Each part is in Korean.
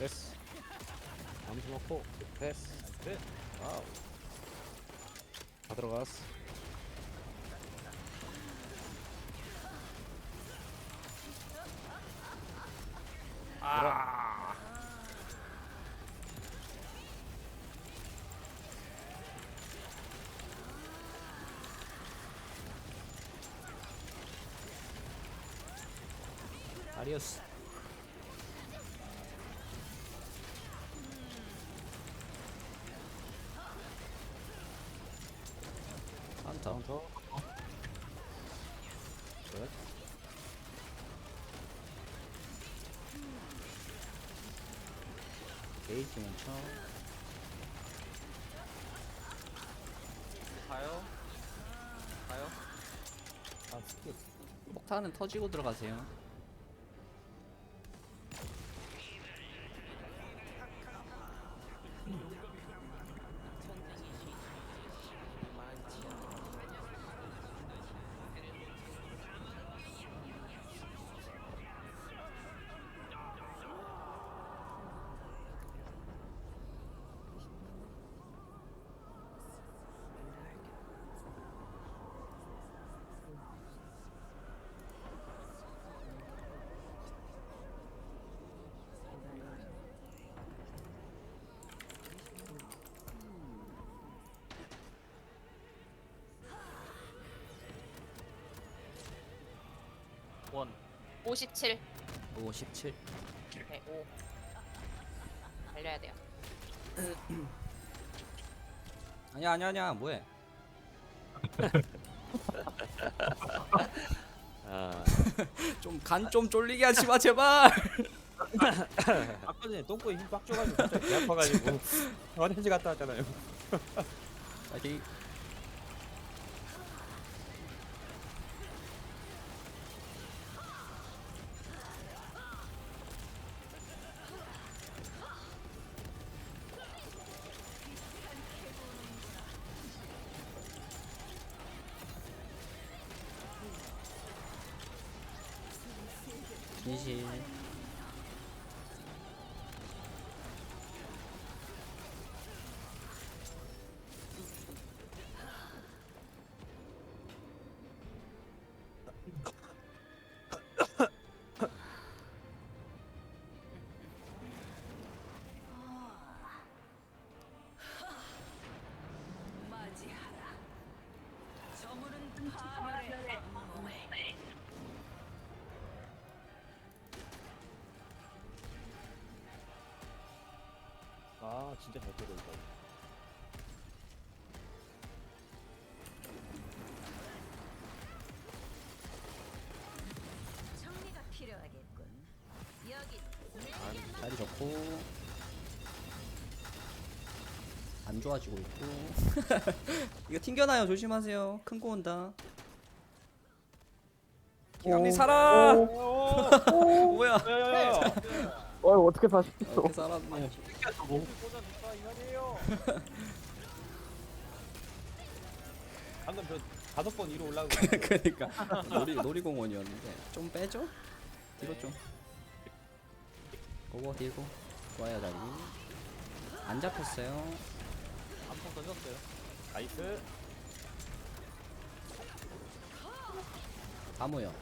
됐어. 암수 넣고 됐어. 네. 와우. 다 들어갔어. 아. 아리오스. 한타. 카운터. 끝. 게이지 멈춰. 가요. 가요. 아 스킬. 폭탄은 터지고 들어가세요. 원. 57. 57. 네, 5. 달려야 돼요. 아니야 아니야 아니야 뭐해? 아, 좀 간 좀 쫄리게 하지 마 제발. 아까 전에 똥꼬에 힘 빡 줘가지고 갑자기 배 아파가지고 화장실 갔다 왔잖아요. 파이팅. 진실. 진짜 잘 때려 이거. 정리가 필요하겠군. 여기 아, 자리 좋고. 안 좋아지고 있고. 이거 튕겨나요. 조심하세요. 큰 거 온다. 기강리 살아! 뭐야 야야야. 어 어떻게 사실 이렇게 살았네. 꽂아줄까 이 말이에요. 방금 저 다섯 번 위로 올라간 거. 그러니까. 놀이 놀이공원이었는데. 좀 빼죠? 뒤로 좀. 오고 뒤로. 좋아요 자리. 안 잡혔어요. 한번 던졌어요. 나이스. 다 모여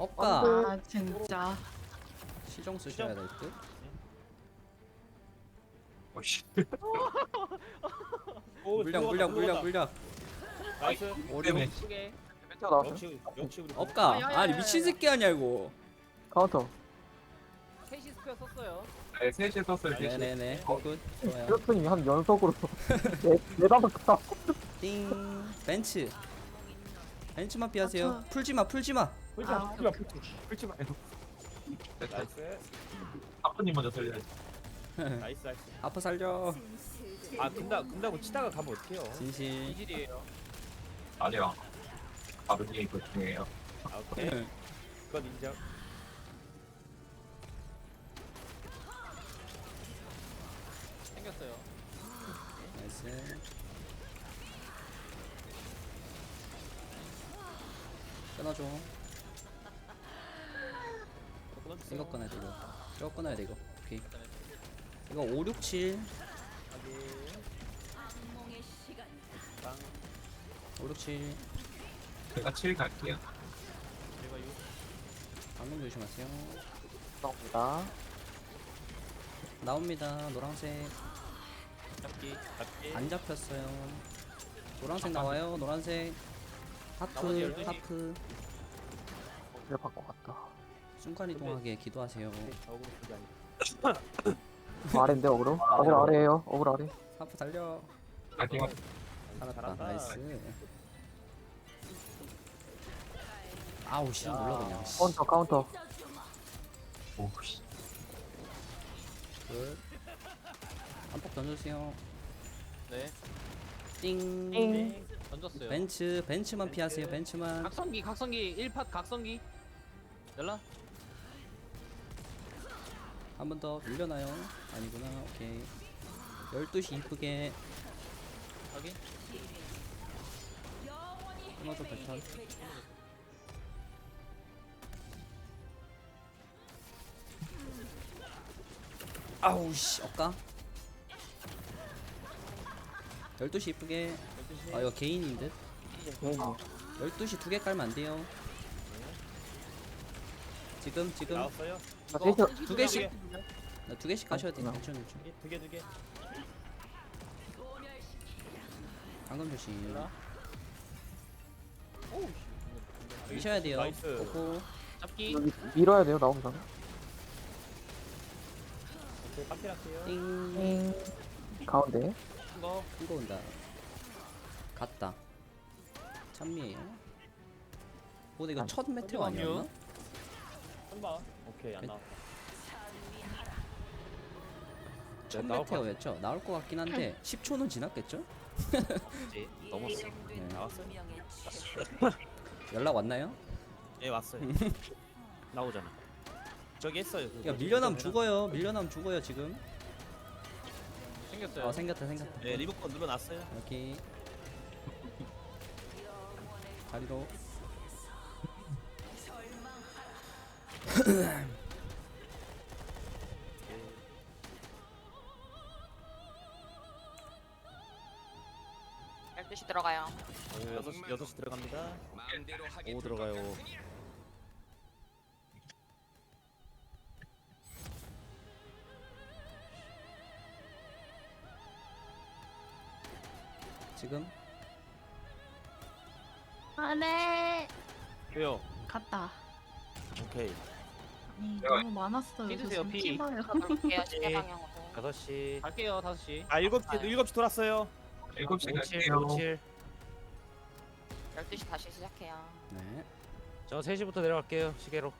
없다 아 진짜. 시정 쓰셔야 될듯? 오, 물량 들어갔다, 물량 물량 들어갔다. 물량. 나이스. 오령 크게. 멘트가 나왔어? 역시 역시 우리 없까 야, 야, 야, 아니 야, 미친 야. 새끼 아냐고 카운터. 케이시 스퀘어 썼어요. 네, 셋이 썼어요, 셋이. 네네네 굿굿. 좋아요. 이렇더니 한 연속으로 네, 네다섯 가 띵. 벤츠. 벤츠만 피하세요. 풀지마 풀지마 풀지 아, 마, 풀지 마, 풀지 마. 나이스. 아빠님 먼저 살려야지. 나이스 나이스. 아파 살려 아 근다 근다고 치다가 가면 어떡해요? 진실 이질이에요. 아니요. 뒤에 있고 중요해요. 아, 오케이. 그건 인정. 생겼어요. 나이스 끊어줘 이거 꺼내야 돼 이거. 이거 꺼내야 돼 이거. 오케이. 이거 5, 6, 7 악몽의 시간 5, 6, 7 제가 7 갈게요. 제가 6. 방금 조심하세요. 나옵니다. 나옵니다. 노란색. 잡기 잡기. 안 잡혔어요. 노란색 나와요. 노란색. 나머지 하프 12시. 하프 이를 바꿔 갔다. 순간 이동하게 기도하세요 어그로 아래인데 어그로? 어그로 아래에요. 어그로 아래. 하프 달려 마지막 살았다 잘한다. 나이스 아우 눌러 그냥 씨. 카운터 카운터. 오씨. 둘 한폭 던져주세요 네. 띵 띵. 던졌어요. 벤츠 벤츠만 피하세요 벤츠만 각성기 각성기 1팟 각성기. 열라. 한 번 더 밀려나요? 아니구나 오케이. 12시 이쁘게. 확인. 끊어줘 발탄 아우 씨 엇가 12시 이쁘게. 아 이거 개인인 듯? 개인이. 12시 두 개 깔면 안 돼요. 지금 지금. 나왔어요 나 셋이 두 개씩? 나두 개씩 가셔야 돼 아, 괜찮아 괜찮아 두개 두개 방금 조심. 미셔야 돼요. 나이스. 고고 잡기. 밀어야 돼요. 나옵니다. 오케이 깜필할게요. 띵. 가운데. 거. 큰거 온다. 갔다. 찬미에요. 어 근데 이거 첫 메테오 아니었나? 한번 오케이 안 나왔다 첫 네, 나올 것 메테오였죠? 나올 것 같긴 한데 10초는 지났겠죠? 같지 넘었어 네. 나왔어요? 연락 왔나요? 예 왔어요 나오잖아 저기 했어요 그거. 야 밀려나면 죽어요 밀려나면 죽어요 지금 생겼어요. 아 생겼다 생겼다 네 리모컨 눌러놨어요 여기 자리로 열두 시 들어가요. 오, 여섯 시 여섯 시 들어갑니다. 오 들어가요. 지금? 안해 왜요? 갔다 오케이 아니 너무 많았어요 피드세요, 저 피. 지금 요 돌게요 시계 네. 방향으로. 5시 갈게요 5시. 아 일곱 시 가요. 일곱 시 돌았어요 7시 57 갈게요. 57 열두 시 다시 시작해요. 네 저 3시부터 내려갈게요 시계로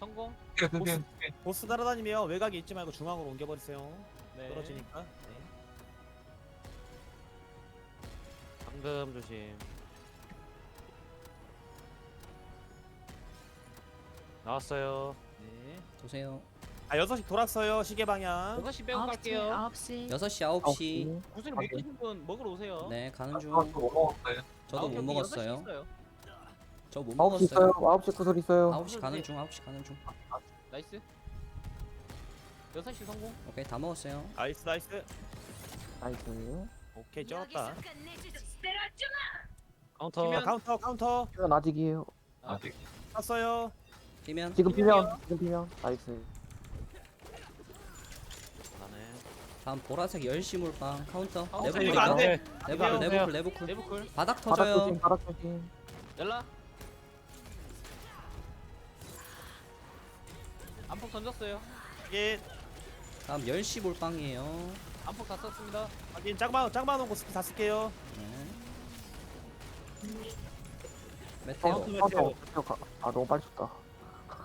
성공. 보스. 보스 따라다니며 외곽에 있지 말고 중앙으로 옮겨버리세요 네. 떨어지니까 네. 방금 조심 나왔어요 네. 보세요 아 6시 돌았어요 시계 방향 6시 빼고 9시 갈게요. 9시 6시 9시 구슬 못 드신 분 먹으러 오세요. 네 가는 중 아, 못 먹었어요. 저도 못 먹었어요 6시 있어요. 저 못 9시 있어요. 먹었어요 9시 구슬 있어요. 9시 가는 중 9시 가는 중 나이스. 6시 성공. 오케이 다 먹었어요 나이스 나이스 나이스. 오케이 쩔었다 카운터 카운터 카운터 이건 아직이에요. 아직. 탔어요 피면 지금 피면 지금 피면 나이스. 나네 다음 보라색 10시 물방 카운터 카운터 내부쿨 이거 안 있죠? 돼. 내부쿨 이거 내부 쿨 내부쿨 레브쿨. 바닥 바닥 터져요 바닥 조심. 열라. 안폭 던졌어요. 확인 다음 10시 몰빵이에요 안폭 다 썼습니다. 확인 짱만 짱만 온거 스킬 다 쓸게요 네. 메테오 카운터 카운터 아 너무 빨리 쳤다.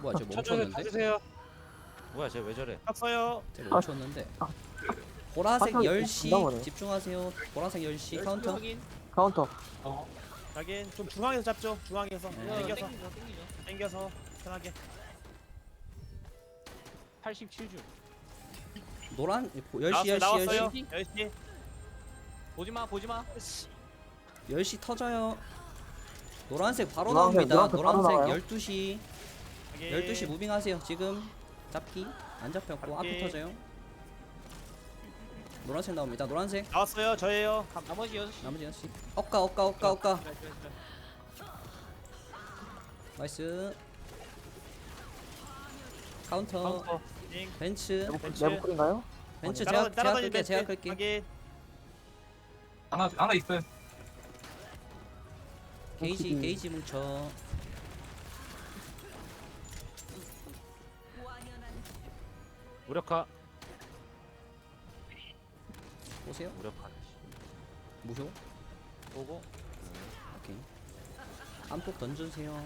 뭐야 쟤 천천히 멈췄는데? 타주세요 뭐야 쟤 왜 저래 탔어요 쟤 멈췄는데 보라색 카운터 10시 금방 오네. 집중하세요 보라색 10시 10시 카운터 확인. 카운터. 확인 좀 중앙에서 잡죠 중앙에서 네. 당겨서 땡기죠, 땡기죠. 당겨서 편하게 87주. 노란 10시 나왔어요 10시 나왔어요 10시 10시 보지 마 보지 마. 10시 터져요 노란색 바로 노란색, 나옵니다 노란색 바로 노란색 나와요. 12시 확인. 12시 무빙 하세요 지금 잡기 안 잡혔고 앞이 잡기. 터져요 노란색 나옵니다 노란색 나왔어요. 저예요. 감- 나머지 6시 나머지 하나씩 엇가 엇가 엇가 엇가 나이스, 카운터 카운터. 띵. 벤츠 내부, 벤츠. 내부 꿀인가요? 벤츠 제가 제가 따라다니는 끌게 제가 벤츠. 끌게 확인. 하나 하나 있어요. 게이지. 게이지 뭉쳐 무력화. 보세요 무력화. 무효 보고 오케이 안폭 던져주세요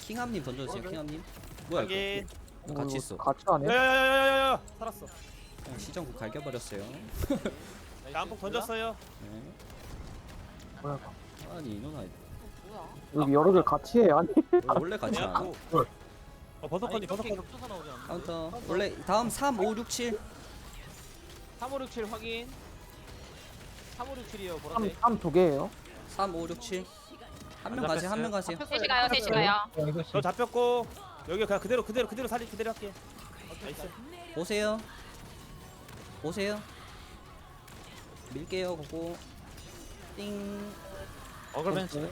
킹함님 던져주세요 킹함님 뭐야 이거. 너 같이 있어 같이 하네. 야야야야야야. 살았어. 어, 시정구 갈겨버렸어요 자, 한폭 던졌어요. 네. 뭐야. 아니 누나 뭐야? 여기 여러 개 같이 해. 아니. 원래 같이 안 어, 버섯건. 겹쳐서 나오지 않나? 카운터 원래 다음 3 5 6 7 3567 확인. 3567이에요 3, 보라색. 3두 개예요. 3 5 6 7 한명안 가세요 한 명 가세요. 셋이 가요, 셋이 가요. 저 잡혔고 여기 그냥 그대로 그대로 그대로 살리 그대로 할게. 나이스. 보세요. 보세요. 밀게요 그거. 띵. 어글 벤츠.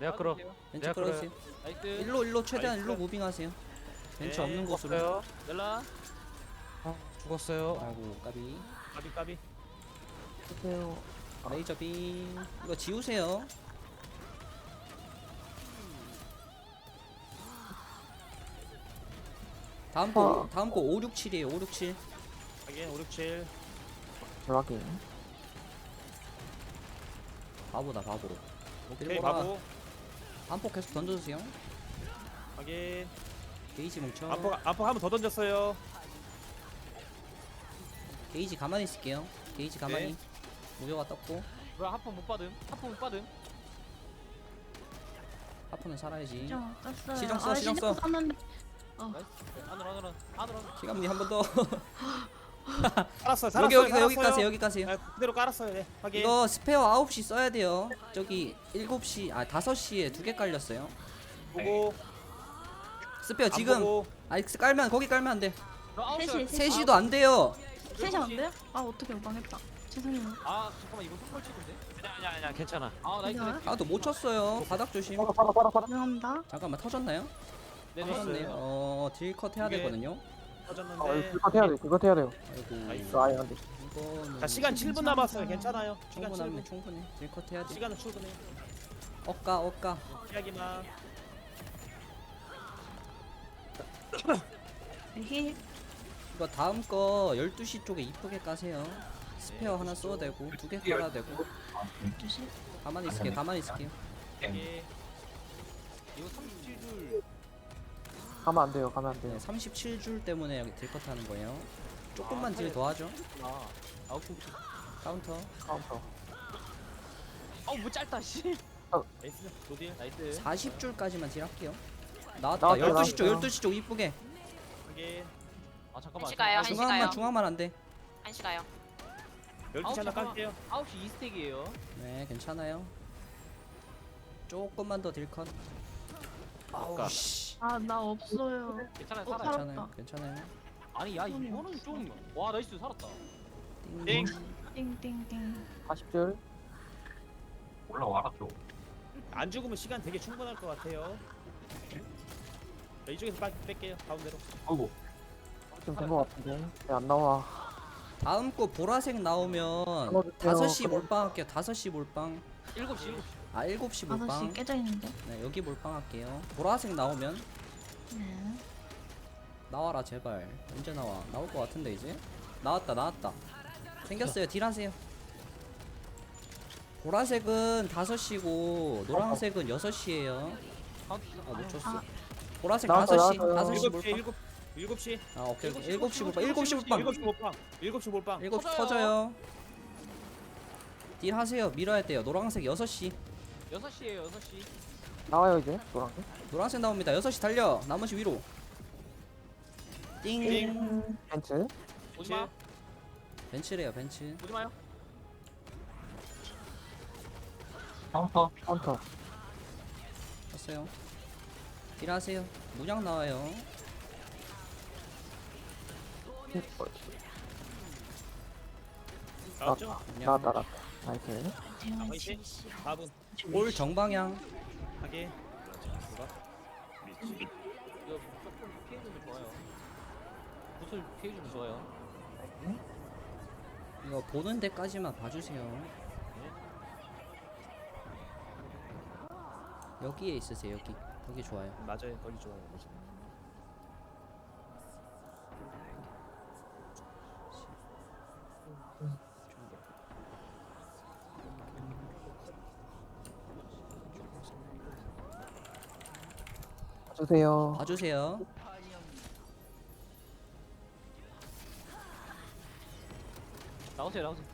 내가 끌어. 벤츠 내가 끌어주세요. 나이스. 일로 일로 최대한 나이스. 일로 무빙하세요 벤츠 네, 없는 곳으로 죽었어요. 넬라 죽었어요. 아이고 까비 까비 까비. 해주세요. 레이저 빔 이거 지우세요 다음 거 어. 다음 거 567이에요 567 확인 567. 대박이. 바보다 바보 오케이 일보라. 바보. 한폭 계속 던져주세요 확인. 게이지 뭉쳐 안폭 안폭 한번 더 던졌어요. 게이지 가만히 있을게요 게이지 가만히 네. 무효가 떴고 뭐야 하품 못 받음 하품 못 받음 하프는 살아야지 시정 떴어요. 시정 써, 아, 시정 써. 썼는데. 나이스 안으로 안으로 안으로 시간분이 한 번더. 살았어요. 여기 여기 살았어요. 여기 가세요 여기 가세요 아, 그대로 깔았어요. 네. 확인. 이거 스페어 9시 써야 돼요 저기 7시 아 5시에 두 개 깔렸어요 보고. 스페어 안 지금 보고. 아 깔면 거기 깔면 안돼 셋이, 셋이. 3시도 안 돼요 셋이 안 돼요? 아 어떻게 망했다. 죄송해요. 아 잠깐만 이거 손벌 치는데 아니야 아니야 괜찮아. 아 나이스? 아또 못 쳤어요 바닥 조심. 죄송합니다. 잠깐만 터졌나요? 네네 터졌네요 어 딜컷 해야 이게- 되거든요 아, 터졌는데. 그거 해야 돼. 그거 해야 돼요. 아이고 나이스. 아예 안 돼. 이거는 자 시간 7분 남았어요. 괜찮아요. 시간 충분하면 7분. 충분해 딜컷 해야 돼 시간은 충분해. 엇가 엇가 이야기만. 히 이거 다음 거 12시 쪽에 이쁘게 까세요 스페어 하나 써도 되고 두 개 깔아도 되고 주시. 가만히 있을게요 가만히 있을게요. 이거 37줄 가면 안 돼요. 가면 안 네, 돼요. 37줄 때문에 여기 딜컷 하는 거예요 조금만 딜 더 하죠 아 아홉 줄 카운터 카운터. 아우 뭐 짧다 씨 나이스. 로딜. 나이스 40줄까지만 딜 할게요 나왔다 나왔어요, 12시 쪽 나왔어요. 12시 쪽 이쁘게. 아 잠깐만 한시 가요, 한시 중앙만 가요. 중앙만 안 돼 한시 가요. 12시 아홉 하나 잠깐만. 깔게요. 9시 2스택이에요 네 괜찮아요 조금만 더 딜컷 아까 씨아 나 없어요. 괜찮아요 어, 살아요 살아. 괜찮아요 괜찮아요 아니 야 이거는 좀와 나이스 살았다 띵. 띵띵띵. 40줄. 올라와라 좀. 안 죽으면 시간 되게 충분할 것 같아요. 자, 이쪽에서 빠, 뺄게요. 가운데로. 아이고. 좀된거 같은데. 왜 안 나와? 다음 거 보라색 나오면 끊어주세요. 5시 끊어. 몰빵 할게요 5시 몰빵 7시 7시 아 7시 아저씨 몰빵 깨져 있는데. 네 여기 몰빵 할게요 보라색 나오면 네. 나와라 제발 언제 나와 나올 것 같은데 이제 나왔다 나왔다 생겼어요 딜하세요 보라색은 5시고 노란색은 6시에요 카운트 아못 쳤어 아. 보라색 나왔어요, 5시 나왔어요. 5시 7시, 몰빵 7, 7시. 아 오케이 오케이 일곱 7시 시, 몰빵 일곱 7시 시, 몰빵 7시 몰빵. 7시 몰빵. 7시 터져요. 터져요 딜 하세요 밀어야 돼요 노란색 6시 6시에요 6시 나와요 이제 노란색. 노란색 나옵니다 6시 달려 나머지 위로 띵 띵. 벤츠. 오지마 벤츠래요 벤츠 오지마요 카운터. 카운터. 쳤어요 딜하세요. 무장 나와요. 나왔죠? 나왔다 나왔다. 나이스. 나머지 4분 볼 정방향. 하게. 이거 조금 피해 주면 좋아요. 구슬 피해 주면 좋아요. 이거 보는 데까지만 봐주세요. 여기에 있으세요 여기 여기 좋아요 맞아요 거기 좋아요 거기. 주세요 봐주세요 나오세요 나오세요.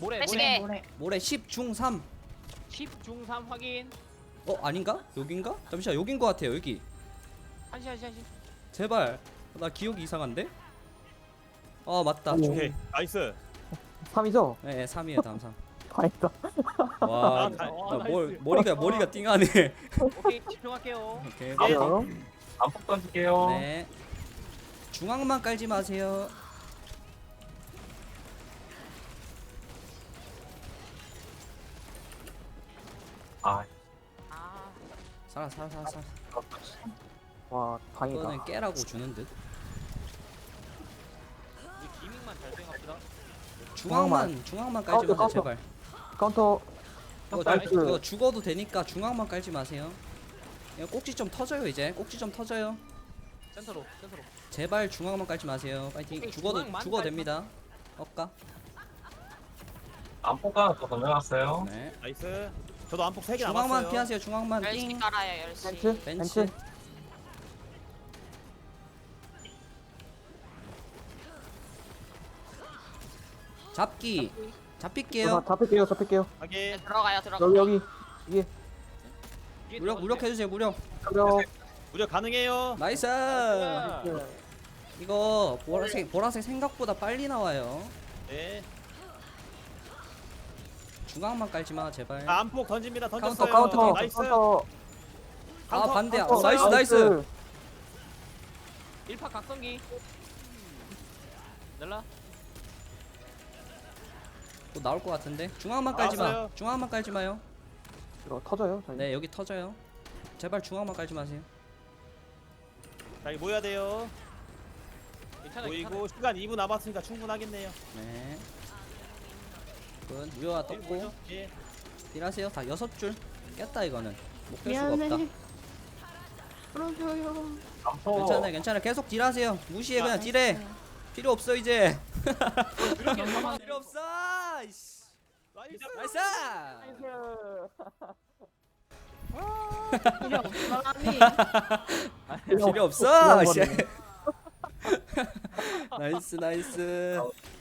모래 모래. 빼시게. 모래. 모래 10 중 3. 10 중3 확인. 어 아닌가? 여긴가? 잠시만 여긴 것 같아요 여기 한시 한시 한시. 제발 나 기억이 이상한데? 어 맞다 오. 오케이 나이스 3이죠? 네 3이에요 다음 3 다행이다 와, 아, 다- 아, 뭘, 머리가 머리가 띵하네 오케이 집중할게요. 오케이 예. 그럼 안폭 던질게요. 네 중앙만 깔지 마세요 살아 살아 살아 살아. 와 다행이다. 이거는 깨라고 주는 듯. 이제 기믹만 잘 생각합니다. 중앙만 중앙만. 깔지 마세요. 제발. 카운터. 이거, 나이스. 이거 죽어도 되니까 중앙만 깔지 마세요. 이거 꼭지 좀 터져요 이제. 꼭지 좀 터져요. 센터로 센터로. 제발 중앙만 깔지 마세요. 파이팅. 오케이, 죽어도 중앙만 죽어도 깔지 됩니다. 안폭 하나 더 던져놨어요. 네. 나이스 저도 안폭 3개 중앙만 남았어요. 피하세요 중앙만. 열심히 띵. 깔아요, 열심히. 벤츠 벤츠. 벤츠 잡기. 잡힐게요. 저 잡힐게요 잡힐게요. 하게 네, 들어가요, 들어가. 여기 여기 이게. 뒤에 무력 들어가주세요. 무력 해주세요 무력. 그럼 무력 가능해요. 나이스! 아, 이거 보라색 보라색 생각보다 빨리 나와요. 네 중앙만 깔지 마 제발. 자, 안폭 던집니다. 던졌어요. 카운터 나이스 카운터. 아 카운터, 반대야. 카운터. 어, 나이스 나이스. 1파 각성기. 넬라. 또 나올 것 같은데? 중앙만 깔지 마. 나왔어요. 중앙만 깔지 마요. 이거 터져요 저희. 네 여기 터져요. 제발 중앙만 깔지 마세요. 자 이거 모여야 돼요. 괜찮아 괜찮아. 모이고 시간 2분 남았으니까 충분하겠네요. 네 끝 무효화 일 떴고? 예. 딜하세요 다 여섯 줄 깼다 이거는 못 깰 수가 없다 미안해. 풀어줘요. 안폭. 괜찮아요 괜찮아요 계속 딜하세요 무시해 그냥 딜해. 필요 없어 이제 필요 없어 이씨. 나이스 나이스 필요 없어. 사람이. 필요 없어 씨. 나이스 나이스